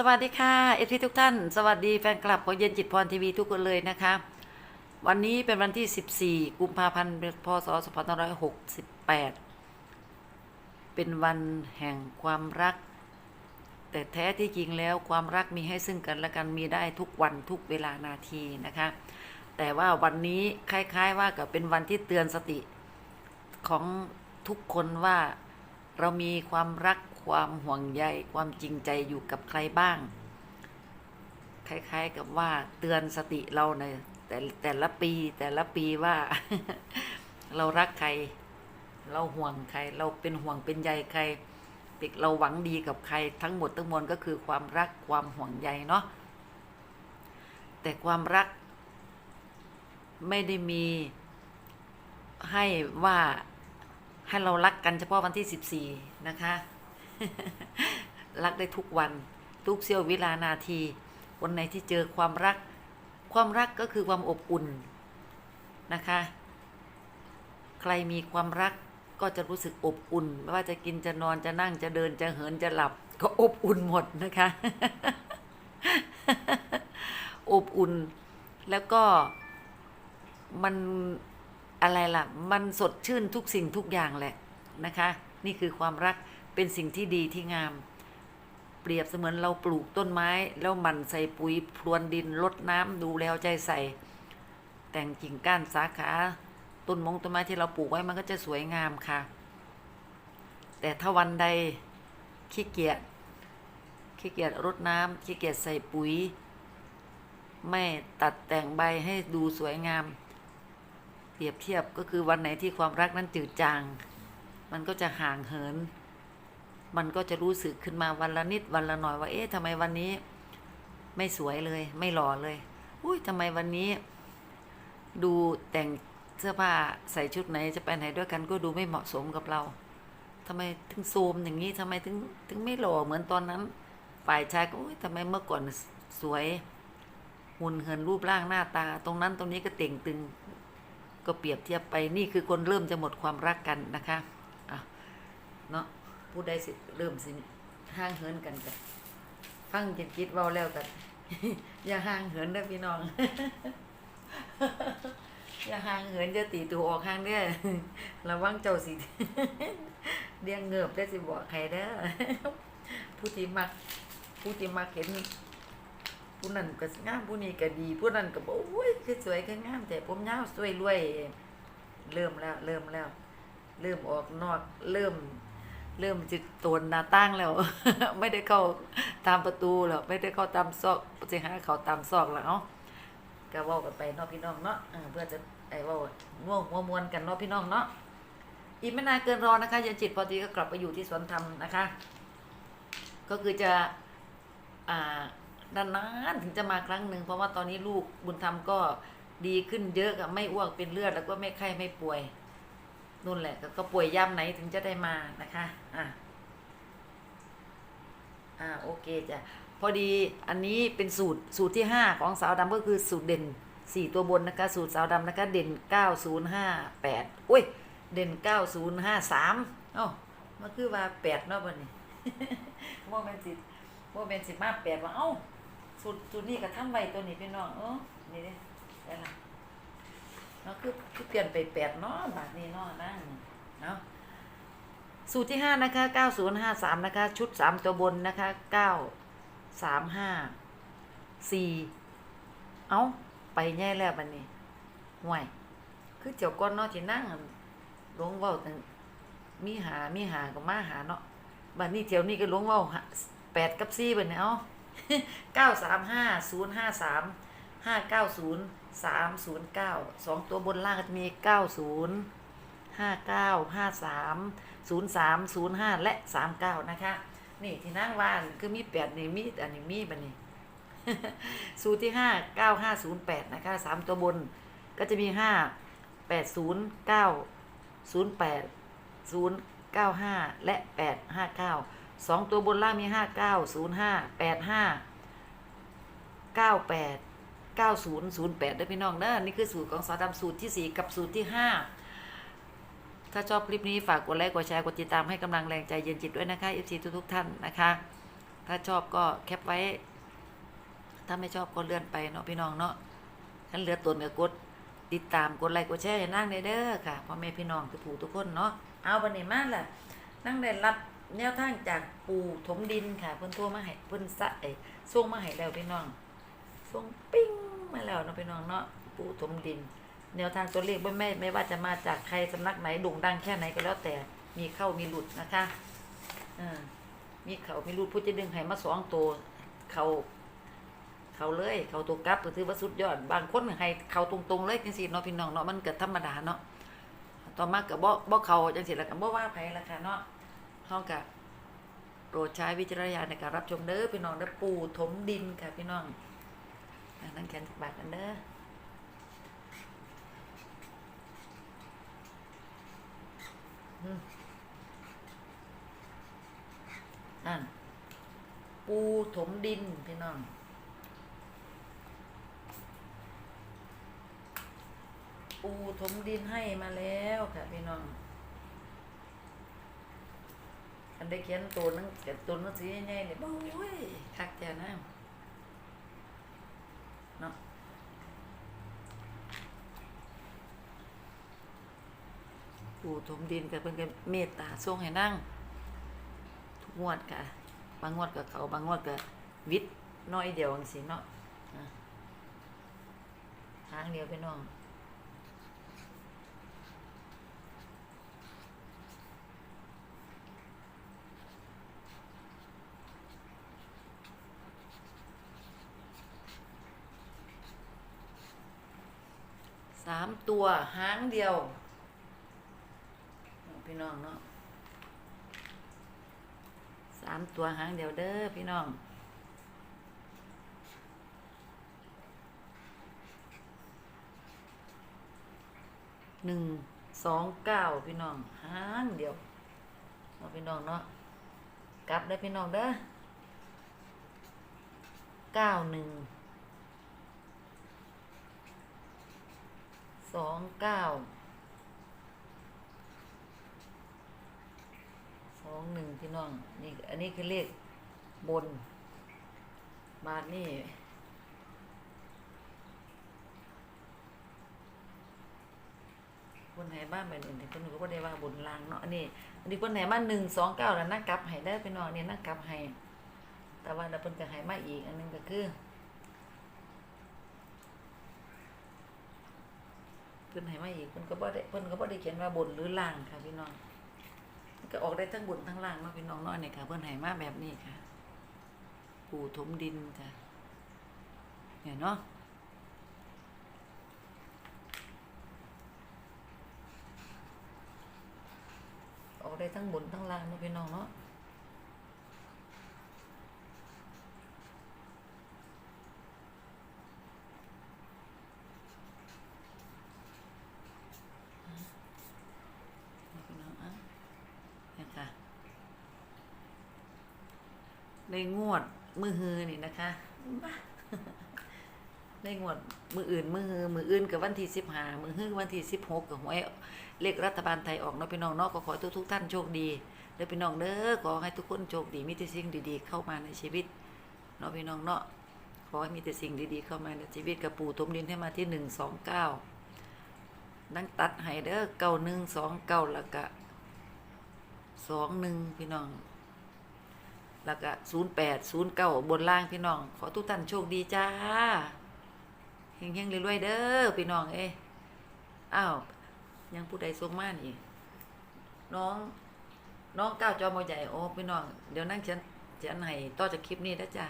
สวัสดีค่ะเอฟซีทุกท่าน สวัสดีแฟนคลับของเย็นจิตพรทีวีทุกคนเลยนะคะ วันนี้เป็นวันที่ 14 กุมภาพันธ์พศ2568 เป็นวันแห่งความรัก แต่แท้ที่จริงแล้วความรักมีให้ซึ่งกันและกันมีได้ทุกวันทุกเวลานาทีนะคะ แต่ว่าวันนี้คล้าย ๆ ว่ากับเป็นวันที่เตือนสติของทุกคนว่าเรามีความรัก ความห่วงใยความจริงใจอยู่กับใครบ้าง คล้าย ๆกับว่าเตือนสติเราในแต่แต่ละปีแต่ละปีว่า เรารักใคร เราห่วงใคร เราเป็นห่วงเป็นใยใครเราหวังดีกับใครทั้งหมดทั้งมวลก็คือความรักความห่วงใยเนาะแต่ความรัก ไม่ได้มีให้ว่าให้เรารักกันเฉพาะวันที่ 14 นะคะ รักได้ทุกวัน ทุกเสี้ยววิลานาที วันไหนที่เจอความรัก ความรักก็คือความอบอุ่นนะคะ ใครมีความรักก็จะรู้สึกอบอุ่น ไม่ว่าจะกินจะนอนจะนั่งจะเดินจะเหินจะหลับ ก็อบอุ่นหมดนะคะ อบอุ่นแล้วก็มันอะไรล่ะ มันสดชื่นทุกสิ่งทุกอย่างแหละนะคะ นี่คือความรัก เป็นสิ่งที่ดีที่งาม เปรียบเสมือนเราปลูกต้นไม้ แล้วมันใส่ปุ๋ยพรวนดินรดน้ำดูแลเอาใจใส่ แต่งกิ่งก้านสาขาต้นมงต้นไม้ที่เราปลูกไว้มันก็จะสวยงามค่ะ แต่ถ้าวันใดขี้เกียจขี้เกียจรดน้ำขี้เกียจใส่ปุ๋ย ไม่ตัดแต่งใบให้ดูสวยงาม เปรียบเทียบก็คือวันไหนที่ความรักนั้นจืดจาง มันก็จะห่างเหิน มันก็จะรู้สึกขึ้นมาวันละนิดวันละหน่อยว่า เอ๊ะทำไมวันนี้ ไม่สวยเลย ไม่หล่อเลย อุ้ยทำไมวันนี้ ดูแต่งเสื้อผ้าใส่ชุดไหนจะไปไหนด้วยกันก็ดูไม่เหมาะสมกับเราทำไมถึงโซมอย่างนี้ทำไมถึงถึงไม่หล่อเหมือนตอนนั้น ฝ่ายชายก็อุ้ยทำไมเมื่อก่อนสวยหุ่นเหินรูปร่างหน้าตา ตรงนั้นตรงนี้ก็เต่งตึง ก็เปรียบเทียบไปนี่คือคนเริ่มจะหมดความรักกันนะคะอะเนาะ ผู้ใดสิเริ่มสิห่างเหินกันกันฟังจิตจิตเว้าแล้วกันอย่าห่างเหินเด้อพี่น้อง อย่าห่างเหินจะตีตัวออกห่างเด้อระวังเจ้าสิเดียงเงือบได้อสิบอกใครเด้อผู้ที่มัก ผู้ที่มักเห็นผู้นั้นก็งามผู้นี้ก็ดีผู้นั้นก็บอกโอ้ยคือสวยคืองามแต่ผมยาวสวยรวย เริ่มแล้ว เริ่มแล้ว เริ่มออกนอก เริ่ม เริ่มจิตตนหน้าตั้งแล้ว ไม่ได้เข้าตามประตูแล้วไม่ได้เข้าตามซอกจะหาเขาตามซอกแล้วเนาะก็ว้ากันไปเนาะพี่น้องเนาะเพื่อจะไอ้ว้าง่วงหัวมวนกันเนาะพี่น้องเนาะอีกไม่นานเกินรอนะคะยันจิตพอดีก็กลับไปอยู่ที่สวนธรรมนะคะ ก็คือจะอ่านานๆถึงจะมาครั้งหนึ่งเพราะว่าตอนนี้ลูกบุญธรรมก็ดีขึ้นเยอะกับไม่อ้วกเป็นเลือดแล้วก็ไม่ไข้ไม่ป่วย นู่นแหละก็ก็ป่วยย่ำไหนถึงจะได้มานะคะอะอ่าโอเคจ้ะพอดีอันนี้เป็นสูตรสูตรที่ห้าของสาวดำก็คือสูตรเด่นสี่ตัวบนนะคะ สูตรสาวดำนะคะเด่นเก้าศูนย์ห้าแปดอุ้ยเด่นเก้าศูนย์ห้าสามเอ้ามันคือว่าแปดเนาะบันนี้โมเมนต์สิโมเมนต์สิมาแปดว่าเอ้าสูตรสูตรนี้ก็ทำไว้ตัวนี้พี่น้องเออนี่เด้ได้ละ เนาะคือคือเปลี่ยนไปแปดเนาะบาทนี้เนาะนั่งเนาะสูตรที่ห้านะคะเก้าศูนย์ห้าสามนะคะ ชุดสามตัวบนนะคะเก้าสามห้าสี่เอ้า ไปแย่แล้วบันนี้ห่วย คือเจ้าก้อนเนาะที่นั่งหลวงเว้าตั้งมีหามีหาก็มาหาเนาะบัดนี้เที่ยวนี้ก็หลวงเว้าหาแปดกับสี่บัดนี้เอ้าเก้าสามห้าศูนย์ห้าสามห้าเก้าศูนย์ สามศูนย์เก้าสองตัวบนล่างก็จะมีเก้าศูนย์ห้าเก้าห้าสามศูนย์สามศูนย์ห้าและสามเก้านะคะ นี่ที่นั่งว่านคือมีแปดนี่มีอันนี้มีบันนี้สูตรที่ห้าเก้าห้าศูนย์แปดนะคะสามตัวบนก็จะมีห้าแปดศูนย์เก้าศูนย์แปดศูนย์เก้าห้าและแปดห้าเก้าสองตัวบนล่างมีห้าเก้าศูนย์ห้าแปดห้าเก้าแปด เก้าศูนย์ศูนย์แปดได้พี่น้องเด้อนี่คือสูตรของสาวดำสูตรที่สี่กับสูตรที่ห้าถ้าชอบคลิปนี้ฝากกดไลค์กดแชร์กดติดตามให้กำลังแรงใจเย็นจิตด้วยนะคะเอฟซีทุกท่านนะคะ ถ้าชอบก็แคปไว้ ถ้าไม่ชอบก็เลื่อนไปเนาะพี่น้องเนาะฉันเหลือตัวเนกับกดติดตามกดไลค์กดแชร์ให้นั่งเด้อค่ะพ่อแม่พี่น้องทุกผู้ทุกคนเนาะเอาบันนี้มาล่ะนั่งได้รับแนวทางจากปู่ถมดินค่ะเพิ่นโทรมาให้เพิ่นสะเอ้ส่งมาให้แล้วพี่น้องส่งปิ้ง มาแล้วเนาะพี่น้องเนาะปู่ถมดิน แนวทางตัวเลขไม่ไม่ไม่ว่าจะมาจากใครสำนักไหนโด่งดังแค่ไหนก็แล้วแต่มีเข้ามีหลุดนะคะอ่ามีเขามีหลุดผู้จะดึงให้มาสองตัวเขาเขาเลยเขาตัวกลับก็ถือว่าสุดยอด บางคนให้เขาตรงๆเลยจังซี่เนาะพี่น้องเนาะมันเก็ธรรมดาเนาะต่อมาก็บ่บ่เขาจังซี่แล้วก็บ่ว่าไผละค่ะเนาะเฮาก็โปรดใช้วิจารณญาณในการรับชมเด้อพี่น้องเด้อปูถมดินค่ะพี่น้อง นั่งแขนสักบาทกันเด้อนั่นปูถมดินพี่น้องปูถมดินให้มาแล้วค่ะพี่น้องอันได้เขียนตัวนังเขียนตัวนังสือใหญ่ๆเนี่ยโอ้ยคักแจ้นะเนาะ ปูถมดินกับเพิ่นก็เมตตาทรงให้นั่ง ทุกงวดค่ะ บางงวดกับเขาบางงวดกับวิทย์น้อยเดียวจังสิเนาะอะทางเดียวไปน้องสามตัวหางเดียว พี่น้องเนาะสามตัวหางเดียวเด้อพี่น้องหนึ่งสองเก้าพี่น้องหางเดียวเนาะพี่น้องเนาะกลับได้พี่น้องเด้อเก้าหนึ่งสองเก้า องหนึ่งพี่น้องนี่อันนี้คือเลขบนบาทนี่บนไหนบ้านแบบอื่นแต่คนหนูก็บ่ได้ว่าบนล่างเนาะอันนี้อันนี้บนไหนบ้านหนึ่งสองเก้าแล้วนักกลับให้ได้พี่น้องเนี่ยนักกลับให้แต่ว่าเราเพิ่นก็ให้มาอีกอันหนึงก็คือเพิ่นให้มาอีกเพิ่นก็บ่ได้เพิ่นก็บ่ได้เขียนว่าบนหรือล่างค่ะพี่น้อง ก็ออกได้ทั้งบนทั้งล่างเนาะพี่น้องน้อยเนี่ยค่ะ เพื่อนไหมาแบบนี้ค่ะ ปูถมดินจ้ะเนี่ยเนาะออกได้ทั้งบนทั้งล่างเนาะพี่น้องเนาะนี่พี่น้องอะ เนี่ยค่ะ ในงวดมือฮือนี่นะคะในงวดมืออื่นมือฮือมืออื่นกับวันที่สิบห้ามือฮือวันที่สิบหกกับหวยเลขรัฐบาลไทยออกเนาะพี่น้องเนาะก็ขอให้ทุกทุกท่านโชคดีเด้อพี่น้องเด้อขอให้ทุกคนโชคดีมีแต่สิ่งดีๆ เข้ามาในชีวิตเนาะพี่น้องเนาะขอให้มีแต่สิ่งดีๆเข้ามาในชีวิตกับปู่ทมดินให้มาที่หนึ่งสองเก้านั่งตัดให้เด้อเก้าหนึ่งสองเก้าล้วก็สองหนึ่งพี่น้อง แล้วก็ศูนย์แปดศูนย์เก้าบนล่างพี่น้อง ขอทุกท่านโชคดีจ้าเฮงเฮงรวยๆเด้อพี่น้องเอ้อ้าวยังผู้ใดส่งมานี่น้อง น้องก้าวจอมใหญ่โอ้พี่น้อง เดี๋ยวนั่งเขียนเขียนให้ต่อจากคลิปนี้นะจ้า